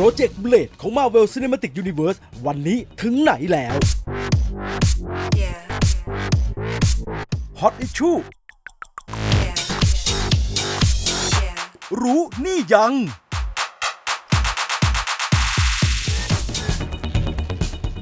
รเจกต์ Blade ของ Marvel Cinematic Universe วันนี้ถึงไหนแล้ว Yeah, Hot Issue yeah, yeah. รู้นี่ยัง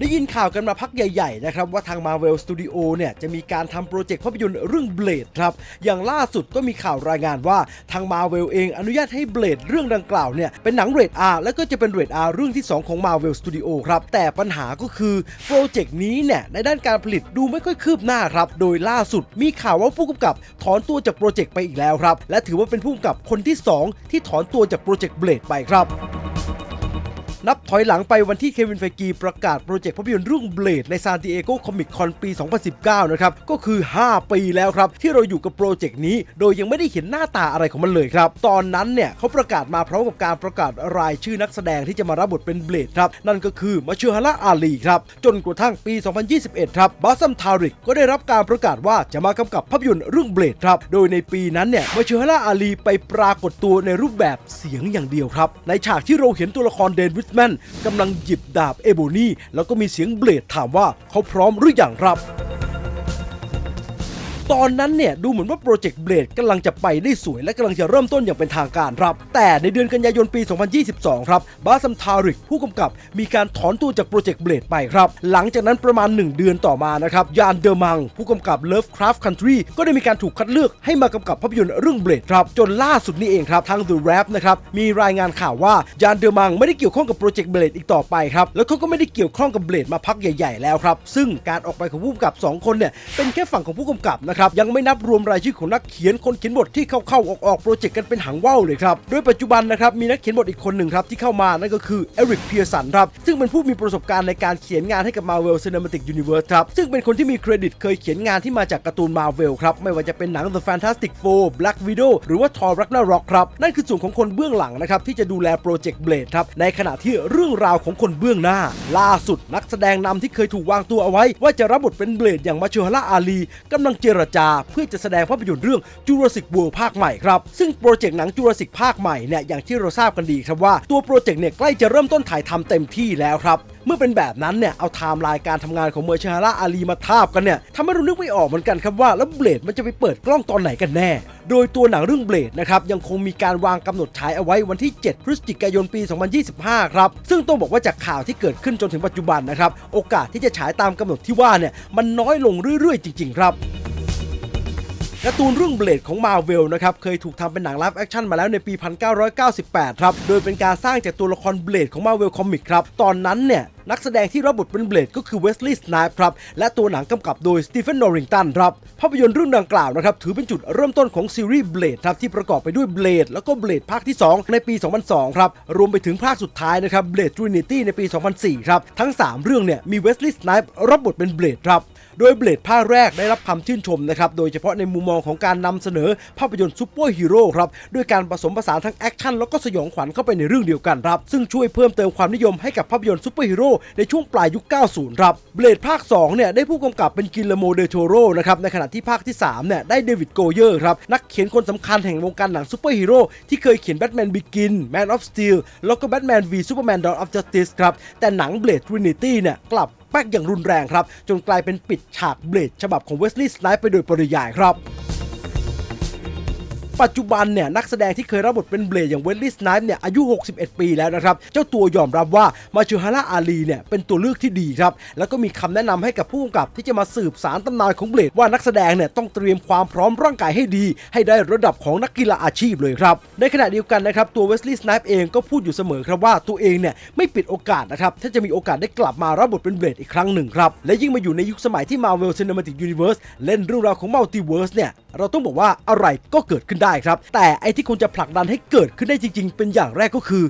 ได้ยินข่าวกันมาพักใหญ่ๆนะครับว่าทาง Marvel Studio เนี่ยจะมีการทำโปรเจกต์ภาพยนตร์เรื่อง Blade ครับ อย่างล่าสุดก็มีข่าวรายงานว่าทาง Marvel เองอนุญาตให้ Blade เรื่องดังกล่าวเนี่ยเป็นหนังเรท R แล้วก็จะเป็นเรท R เรื่องที่ 2 ของ Marvel Studio ครับ แต่ปัญหาก็คือโปรเจกต์นี้เนี่ยในด้านการผลิตดูไม่ค่อยคืบหน้าครับ โดยล่าสุดมีข่าวว่าผู้กำกับถอนตัวจากโปรเจกต์ไปอีกแล้วครับ และถือว่าเป็นผู้กำกับคนที่ 2 ที่ถอนตัวจากโปรเจกต์ Blade ไปครับ นับถอยหลังไปวันที่เควินไฟกีประกาศโปรเจกต์ภาพยนตร์เรื่องเบลดในซานติเอโกคอมิคคอนปี 2019 นะครับ ก็คือ 5 ปีแล้วครับ ที่เราอยู่กับโปรเจกต์นี้ โดยยังไม่ได้เห็นหน้าตาอะไรของมันเลยครับ ตอนนั้นเนี่ยเขาประกาศมาพร้อมกับการประกาศรายชื่อนักแสดงที่จะมารับบทเป็นเบลดครับ นั่นก็คือมาเชอร์ฮาร่าอาลีครับ จนกระทั่งปี 2021 ครับบาซัมทาริกก็ได้รับการประกาศว่าจะมากำกับภาพยนตร์เรื่องเบลดครับ โดยในปีนั้นเนี่ยมาเชอร์ฮาร่าอาลีไปปรากฏตัวในรูปแบบเสียงอย่างเดียวครับ ในฉากที่เราเห็นตัวละครเดนวิสแมนกำลังหยิบดาบเอโบนีแล้วก็มีเสียงเบลดถามว่าเขาพร้อมหรืออยังครับ ตอนนั้นเนี่ยดูเหมือนว่าโปรเจกต์เบลดกำลังจะไปได้สวยและกำลังจะเริ่มต้นอย่างเป็นทางการครับ แต่ในเดือนกันยายนปี 2022 ครับบาซัมทาริกผู้กำกับมีการถอนตัวจากโปรเจกต์เบลดไปครับ หลังจากนั้นประมาณ 1 เดือนต่อมานะครับยานเดอร์มัง ผู้กำกับ Lovecraft Country ก็ได้มีการถูกคัดเลือกให้มากำกับภาพยนตร์เรื่องเบลดครับ จนล่าสุดนี้เองครับทาง The Rap นะครับมีรายงานข่าวว่ายานเดอร์มังไม่ได้เกี่ยวข้องกับโปรเจกต์เบลดอีกต่อไปครับแล้วเขาก็ไม่ได้เกี่ยวข้องกับเบลดมาพักใหญ่ ๆ แล้วครับซึ่งการออกไปของผู้กำกับสองคนเนี่ยเป็นแค่ฝั่งของผู้กำกับนะครับยังไม่นับรวมรายชื่อของนักเขียนคนเขียนบทที่เข้าๆออกๆโปรเจกต์กันเป็นหางว่าวเลยครับโดยปัจจุบันนะครับมีนักเขียนบทอีกคนหนึ่งครับที่เข้ามานั่นก็คือเอริกเพียร์สันครับซึ่งเป็นผู้มีประสบการณ์ในการเขียนงานให้กับ Marvel Cinematic Universe ครับซึ่งเป็นคนที่มีเครดิตเคยเขียนงานที่มาจากการ์ตูน Marvel ครับไม่ว่าจะเป็นหนัง The Fantastic Four Black Widow หรือว่า Thor Ragnarok ครับนั่นคือส่วนของคนเบื้องหลังนะครับที่จะดูแลโปรเจกต์ Blade ครับในขณะที่เรื่องราวของคนเบื้องหน้า ล่าสุดนักแสดงนำที่เคยถูกวางตัวเอาไว้ ว่าจะรับบทเป็นเบลดอย่างมาชูฮาร่าอาลีกำลังเจรจาเพื่อจะแสดงภาพยนตร์เรื่องจูราสสิก World ภาคใหม่ครับ ซึ่งโปรเจกต์หนังจูราสสิกภาคใหม่เนี่ยอย่างที่เราทราบกันดีครับว่าตัวโปรเจกต์เนี่ยใกล้จะเริ่มต้นถ่ายทำเต็มที่แล้วครับเมื่อเป็นแบบนั้นเนี่ย เอาไทม์ไลน์การทำงานของเมอร์ชาร่าอาลีมาทาบกันเนี่ยทำให้เรานึกไม่ออกเหมือนกันครับว่า แล้วเบลดมันจะไปเปิดกล้องตอนไหนกันแน่ โดยตัวหนังเรื่องเบลดนะครับ ยังคงมีการวางกำหนดฉายเอาไว้วันที่ 7 พฤศจิกายนปี 2025 ครับ ซึ่งต้องบอกว่าจากข่าวที่เกิดขึ้นจนถึงปัจจุบันนะครับ โอกาสที่จะฉายตามกำหนดที่ว่าเนี่ยมันน้อยลงเรื่อยๆ จริง ๆ ครับ การ์ตูนเรื่องเบลดของมาเวลนะครับเคยถูกทำเป็นหนังไลฟ์แอคชั่นมาแล้วในปี 1998 ครับ โดยเป็นการสร้างจากตัวละครเบลดของมาเวลคอมิกครับ ตอนนั้นเนี่ย นักแสดงที่รับบทเป็นเบลดก็คือเวสลีย์สไนป์ครับ และตัวหนังกำกับโดยสตีเฟนนอริงตันครับ ภาพยนตร์เรื่องดังกล่าวนะครับ ถือเป็นจุดเริ่มต้นของซีรีส์เบลดครับ ที่ประกอบไปด้วยเบลดแล้วก็เบลดภาคที่ 2 ในปี 2002 ครับ รวมไปถึงภาคสุดท้ายนะครับเบลดทรินิตี้ในปี 2004 ครับ ทั้ง 3 เรื่องเนี่ยมีเวสลีย์สไนป์รับบทเป็นเบลดครับโดยเบลดภาคแรกได้รับคำชื่นชมนะครับ โดยเฉพาะในมุมมองของการนำเสนอภาพยนตร์ซูเปอร์ฮีโร่ครับ ด้วยการผสมผสานทั้งแอคชั่นแล้วก็สยองขวัญเข้าไปในเรื่องเดียวกันครับ ซึ่งช่วยเพิ่มเติมความนิยมให้กับภาพยนตร์ซูเปอร์ฮีโร่ในช่วงปลายยุค 90 ครับ เบลดภาค 2 เนี่ยได้ผู้กำกับเป็นกิลเลโมเดโทโรนะครับ ในขณะที่ภาคที่ 3 เนี่ยได้เดวิดโกเยอร์ครับ นักเขียนคนสำคัญแห่งวงการหนังซูเปอร์ฮีโร่ที่เคยเขียนแบทแมนบิกินแมนออฟสตีลแล้วก็แบทแมนวีซูเปอร์แมนดอนออฟจัสติสครับ แต่หนังเบลดทรินิตี้เนี่ยกลับแป๊กอย่างรุนแรงครับ จนกลายเป็นปิดฉากเบลดฉบับของเวสลีย์สไนป์ไปโดยปริยายครับ ปัจจุบันเนี่ยนักแสดงที่เคยรับบทเป็นเบลดอย่างเวสลีย์สไนป์เนี่ยอายุ 61 ปีแล้วนะครับ เจ้าตัวยอมรับว่ามาชูฮาร่าอาลีเนี่ยเป็นตัวเลือกที่ดีครับ แล้วก็มีคำแนะนำให้กับผู้กำกับที่จะมาสืบสารตำนานของเบลดว่านักแสดงเนี่ยต้องเตรียมความพร้อมร่างกายให้ดี ให้ได้ระดับของนักกีฬาอาชีพเลยครับ ในขณะเดียวกันนะครับตัวเวสลีย์สไนป์เองก็พูดอยู่เสมอครับว่าตัวเองเนี่ยไม่ปิดโอกาสนะครับถ้าจะมีโอกาสได้กลับมารับบทเป็นเบลดอีกครั้งหนึ่งครับและยิ่งมาอยู่ในยุคสมัยที่ Marvel Cinematic Universe เล่นเรื่องราวของ Multiverse เนี่ย เราต้องบอกว่าอะไรก็เกิดขึ้นได้ครับ แต่ไอ้ที่ควรจะผลักดันให้เกิดขึ้นได้จริง ๆ เป็นอย่างแรกก็คือ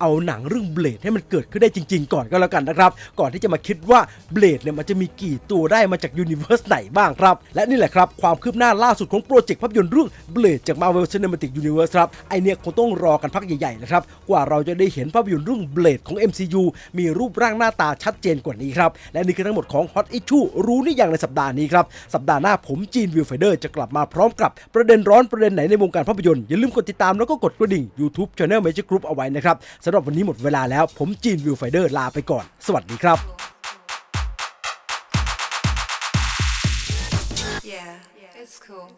เอาหนังเรื่องเบลดให้มันเกิดขึ้นได้จริง ๆ ก่อนก็แล้วกันนะครับ ก่อนที่จะมาคิดว่าเบลดเนี่ยมันจะมีกี่ตัวได้มาจากยูนิเวอร์สไหนบ้างครับ และนี่แหละครับ ความคืบหน้าล่าสุดของโปรเจกต์ภาพยนตร์เรื่องเบลดจาก Marvel Cinematic Universe ครับไอเนี่ยคงต้องรอกันพักใหญ่ๆนะครับกว่าเราจะได้เห็นภาพยนตร์เรื่องเบลดของ MCU มีรูปร่างหน้าตาชัดเจนกว่านี้ครับและนี่คือทั้งหมดของ Hot Issue รู้นี่อย่างในสัปดาห์นี้ครับสัปดาห์หน้าผมจีนวิวไฟเดอร์จะกลับมาพร้อมกับประเด็นร้อนประเด็นไหนในวงการภาพยนตร์อย่าลืมกดติดตามแล้วก็กดกระดิ่ง YouTube Channel Major Group เอาไว้นะครับสำหรับวันนี้หมดเวลาแล้วผมจีนวิวไฟเดอร์ลาไปก่อน สวัสดีครับ Yeah. It's cool.